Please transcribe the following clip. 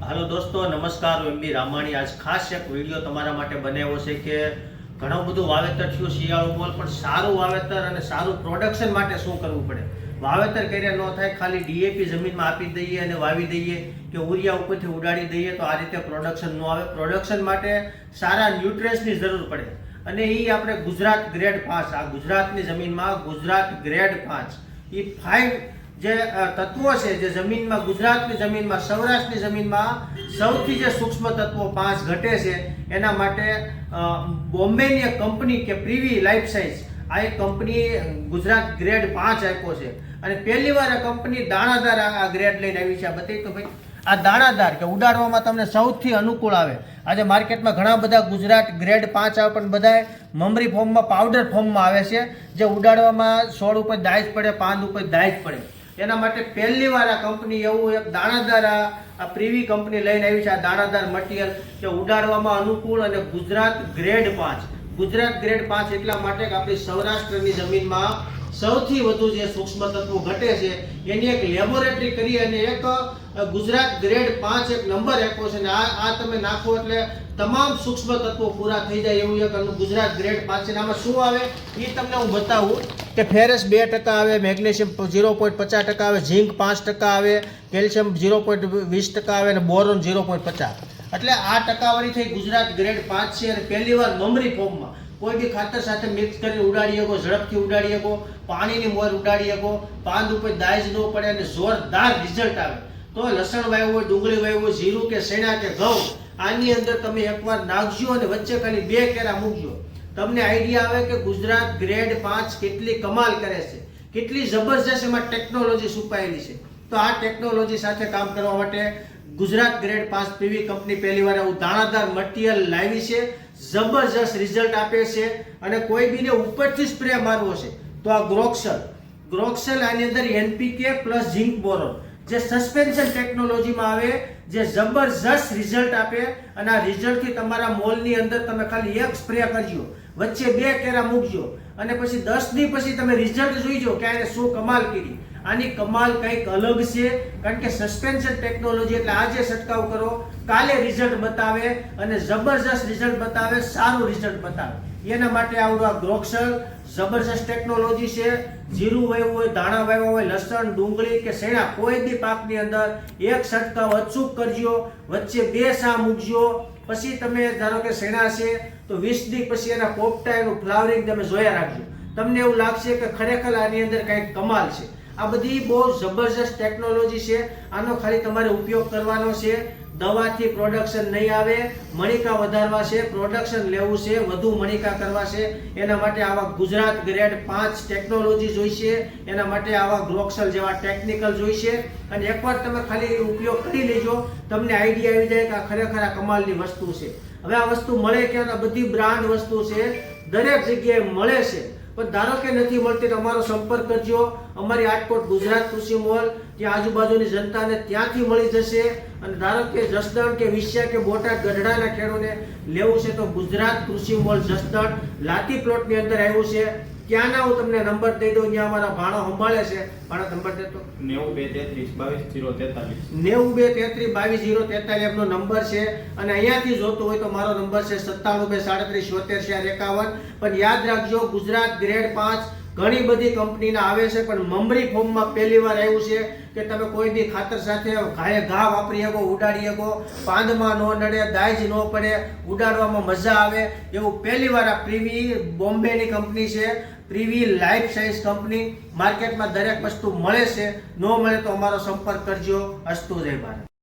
હાલો દોસ્તો, નમસ્કાર. હું એમબી રામાણી. આજ ખાસ એક વીડિયો તમારા માટે બનાવ્યો છે કે ઘણું બધું વાવેતર થયું શિયાળુ મોલ પણ સારું વાવેતર અને સારું પ્રોડક્શન માટે શું કરવું પડે? વાવેતર કર્યા ન થાય, ખાલી ડીએપી જમીનમાં આપી દઈએ અને વાવી દઈએ કે ઉરિયા ઉપરથી ઉડાડી દઈએ તો આ રીતે પ્રોડક્શન ન આવે. પ્રોડક્શન માટે સારા ન્યુટ્રિયન્સની જરૂર પડે. અને એ આપણે ગુજરાત ગ્રેડ પાંચ. આ ગુજરાતની જમીનમાં ગુજરાત ગ્રેડ પાંચ. એ ફાઇવ જે તત્વો છે, જે જમીનમાં, ગુજરાતની જમીનમાં, સૌરાષ્ટ્રની જમીનમાં સૌથી જે સૂક્ષ્મ તત્વો પાંચ ઘટે છે, એના માટે બોમ્બેની એક કંપની કે પ્રીવી લાઈફ સાયન્સ, આ એક કંપની ગુજરાત ગ્રેડ પાંચ આપ્યો છે. અને પહેલી વાર આ કંપની દાણાદાર આ ગ્રેડ લઈને આવી છે. આ બતાવી તો ભાઈ, આ દાણાદાર કે ઉડાડવામાં તમને સૌથી અનુકૂળ આવે. આજે માર્કેટમાં ઘણા બધા ગુજરાત ગ્રેડ પાંચ આવે, પણ બધા મમરી ફોર્મમાં, પાવડર ફોર્મમાં આવે છે, જે ઉડાડવામાં છોડ ઉપર દાઈજ પડે પાંદ ઉપર દાઈજ પડે. એના માટે પહેલી વાર આ કંપની એવું એક દાણાદાર આ પ્રીવી કંપની લઈને આવી છે, આ દાણાદાર મટીરિયલ કે ઉડાડવામાં અનુકૂળ અને ગુજરાત ગ્રેડ પાંચ. ગુજરાત ગ્રેડ પાંચ એટલા માટે કે આપણી સૌરાષ્ટ્રની જમીનમાં સૌથી વધુ જે સૂક્ષ્મ તત્વો ઘટે છે, એની એક લેબોરેટરી કરી અને એક ગુજરાત ગ્રેડ પાંચ એક નંબર આપ્યો છે અને આ આ તમે નાખો એટલે તમામ સૂક્ષ્મ તત્વો પૂરા થઈ જાય એવું એક ગુજરાત ગ્રેડ પાંચ છે. શું આવે? એ તમને હું બતાવું. કે ફેરસ બે ટકા આવે, મેગ્નેશિયમ ઝીરો પોઈન્ટ પચાસ ટકા આવે, ઝીંક પાંચ ટકા આવે, કેલ્શિયમ ઝીરો પોઈન્ટ વીસ ટકા આવે અને બોરોન ઝીરો પોઈન્ટ પચાસ. એટલે આ ટકાવારી થઈ ગુજરાત ગ્રેડ પાંચ છે અને પહેલી વાર મમરી ફોર્મમાં. કોઈ બી ખાતર સાથે મિક્સ કરી ઉડાડી શકો, ઝડપથી ઉડાડી શકો, પાણીની મોર ઉડાડી શકો, પાંદ ઉપર દાજ ન પડે અને જોરદાર રિઝલ્ટ આવે. તો લસણ વાવ્યું હોય, ડુંગળી વાવ્યું હોય, જીરું કે શેણા કે ઘઉં, આની અંદર તમે એકવાર નાખજો અને વચ્ચે ખાલી બે કેરા મૂકજો. તમને આઈડિયા આવે કે ગુજરાત ગ્રેડ પાંચ કેટલી કમાલ કરે છે? કેટલી જબરજસ્ત એમાં ટેકનોલોજી છુપાયેલી છે? તો આ ટેકનોલોજી સાથે કામ કરવા માટે ગુજરાત ગ્રેડ પાંચ પીવી કંપની પહેલી વાર આવું દાણાદાર મટીરિયલ લાવી છે, જબરજસ્ત રિઝલ્ટ આપે છે અને કોઈ બીને ઉપરથી સ્પ્રે મારવો છે. તો આ ગ્રોક્સલ ગ્રોક્સલ આની અંદર એનપીકે પ્લસ ઝિંક બોરોન જે સસ્પેન્શન ટેકનોલોજીમાં આવે, જે જબરજસ્ત રિઝલ્ટ આપે, અને આ રિઝલ્ટથી તમારા મોલની અંદર તમે ખાલી એક સ્પ્રે કરજો. વચ્ચે બે કેરા મૂકજો. અને પછી દસ દી પછી તમે રિઝલ્ટ જોઈજો કે આને શું કમાલ કરી. આની કમાલ કંઈક અલગ છે. કારણ કે સસ્પેન્શન ટેકનોલોજી એટલે આજે છંટકાવ કરો, કાલે રિઝલ્ટ બતાવે અને જબરજસ્ત રિઝલ્ટ બતાવે, સારું રિઝલ્ટ બતાવે. એના માટે આવડું આ ગ્રોક્સર જબરજસ્ત ટેકનોલોજી છે. જીરું વાવ્યું હોય ધાણા વાવ્યા હોય, લસણ, ડુંગળી કે શેણા કોઈ બી પાકની અંદર એક છંટકાવ અચૂક કરજો, વચ્ચે બે સા મૂકજો. પછી તમે ધારો કે શેણા છે, તો વીસ દી પછી એના પોપટા એનું ફ્લાવરિંગ તમે જોયા રાખજો. તમને એવું લાગશે કે ખરેખર આની અંદર કંઈક કમાલ છે. આ બધી બહુ જબરજસ્ત ટેકનોલોજી છે. આનો ખાલી તમારે ઉપયોગ કરવાનો છે. દવાથી પ્રોડક્શન નહીં આવે, મણિકા વધારવા છે પ્રોડક્શન લેવું છે, વધુ મણિકા કરવા છે એના માટે આવા ગુજરાત ગ્રેડ પાંચ ટેકનોલોજી જોઈશે. એના માટે આવા ગ્રોક્સલ જેવા ટેકનિકલ જોઈશે. અને એકવાર તમે ખાલી ઉપયોગ કરી લેજો, તમને આઈડિયા આવી જાય કે આ ખરેખર આ કમાલની વસ્તુ છે. હવે આ વસ્તુ મળે કે બધી બ્રાન્ડ વસ્તુ છે. દરેક જગ્યાએ મળે છે. પણ ધારો કે નથી મળતી તો અમારો સંપર્ક કરજો. અમારી આજકોટ ગુજરાત કૃષિ મોલ ત્યાં આજુબાજુની જનતાને ત્યાંથી મળી જશે. અને ધારો કે જસદણ કે વિશ્યા કે બોટાદ ગઢડાના ખેડૂને લેવું છે તો ગુજરાત કૃષિ મોલ જસદણ લાતી પ્લોટની અંદર આવ્યું છે. ત્યાંના હું તમને નંબર દઈ દઉં જ્યાં અમારા ભાણો સંભાળે છે. ભાણા નંબર દેતો નેવું બે તેત્રીસ બાવીસ જીરો તેતાલીસ. નેવું બે તેત્રીસ બાવીસ જીરો તેતાલીસ એમનો નંબર છે. અને અહીંયાથી જોતો હોય તો મારો નંબર છે સત્તાણું બે સાડત્રીસ છોતેર ચાર એકાવન. પણ યાદ રાખજો ગુજરાત ગ્રેડ પાંચ ઘણી બધી કંપનીના આવે છે, પણ મમરી ફોર્મમાં પહેલી વાર આવ્યું છે કે તમે કોઈ બી ખાતર સાથે ઘાએ ઘા વાપરી શકો, ઉડાડી શકો, પાંદમાં ન નડે દાજ ન પડે, ઉડાડવામાં મજા આવે. એવું પહેલી વાર આ પ્રીવી બોમ્બેની કંપની છે, પ્રીવી લાઈફ સાયન્સ કંપની. માર્કેટમાં દરેક વસ્તુ મળે છે. ન મળે તો અમારો સંપર્ક કરજો. અસ્તુ જય ભારત.